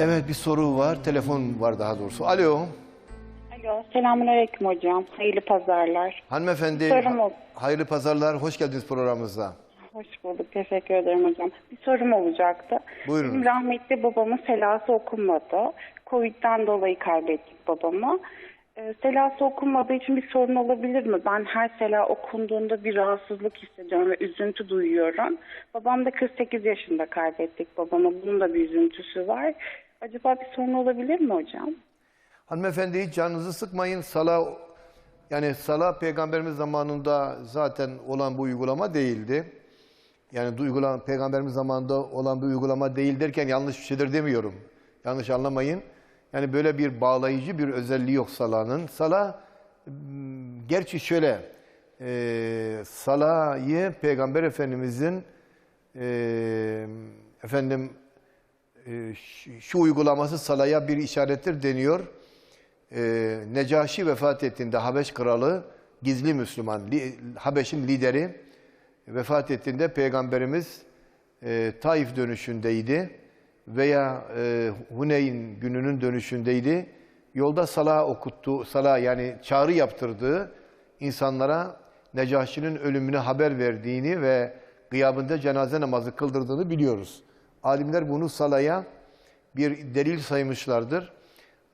Evet bir soru var. Telefon var daha doğrusu. Alo. Alo, selamünaleyküm hocam. Hayırlı pazarlar. Hanımefendi. Sorum ol- Hayırlı pazarlar. Hoş geldiniz programımıza. Hoş bulduk, teşekkür ederim hocam. Bir sorum olacaktı. Buyurun. Bizim rahmetli babamın selası okunmadı. Covid'den dolayı kaybettik babamı. Ee, selası okunmadığı için bir sorun olabilir mi? Ben her sela okunduğunda bir rahatsızlık hissediyorum ve üzüntü duyuyorum. Babam da 48 yaşında kaybettik babamı. Bunun da bir üzüntüsü var. Acaba bir sorun olabilir mi hocam? Hanımefendi hiç canınızı sıkmayın. Sala yani sala peygamberimiz zamanında zaten olan bu uygulama değildi. Yani uygulama, peygamberimiz zamanında olan bir uygulama değil derken yanlış bir şeydir demiyorum. Yanlış anlamayın. Yani böyle bir bağlayıcı bir özelliği yok salanın. Sala m, gerçi şöyle e, salayı peygamber efendimizin e, efendim şu, şu uygulaması salaya bir işarettir deniyor. E, Necaşi vefat ettiğinde Habeş kralı gizli Müslüman, Habeş'in lideri vefat ettiğinde peygamberimiz e, Taif dönüşündeydi veya e, Huneyn gününün dönüşündeydi. Yolda sala okuttu, sala yani çağrı yaptırdığı insanlara Necaşi'nin ölümünü haber verdiğini ve gıyabında cenaze namazı kıldırdığını biliyoruz. Alimler bunu salaya bir delil saymışlardır.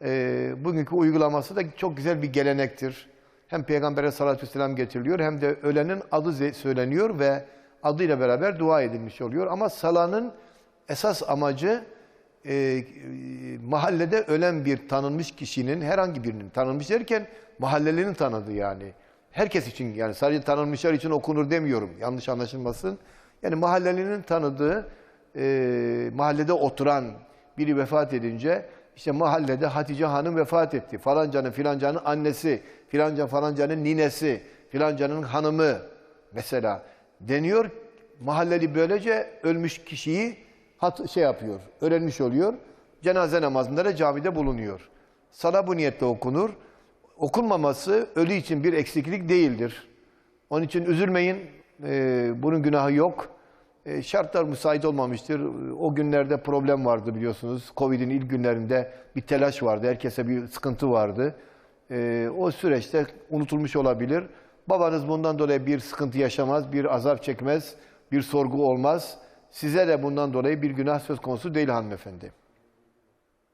Ee, bugünkü uygulaması da çok güzel bir gelenektir. Hem Peygamber'e salatü vesselam getiriliyor hem de ölenin adı söyleniyor ve adıyla beraber dua edilmiş oluyor. Ama salanın esas amacı e, e, mahallede ölen bir tanınmış kişinin herhangi birinin tanınmış derken mahallelinin tanıdığı yani. Herkes için yani sadece tanınmışlar için okunur demiyorum yanlış anlaşılmasın. Yani mahallelinin tanıdığı e, mahallede oturan biri vefat edince işte mahallede Hatice Hanım vefat etti. Falancanın filancanın annesi, filanca falancanın ninesi, filancanın hanımı mesela deniyor. Mahalleli böylece ölmüş kişiyi hat, şey yapıyor, öğrenmiş oluyor. Cenaze namazında da camide bulunuyor. Sala bu niyetle okunur. Okunmaması ölü için bir eksiklik değildir. Onun için üzülmeyin, ee, bunun günahı yok. Ee, şartlar müsait olmamıştır. O günlerde problem vardı biliyorsunuz. Covid'in ilk günlerinde bir telaş vardı, herkese bir sıkıntı vardı. Ee, o süreçte unutulmuş olabilir. Babanız bundan dolayı bir sıkıntı yaşamaz, bir azap çekmez, bir sorgu olmaz. Size de bundan dolayı bir günah söz konusu değil hanımefendi.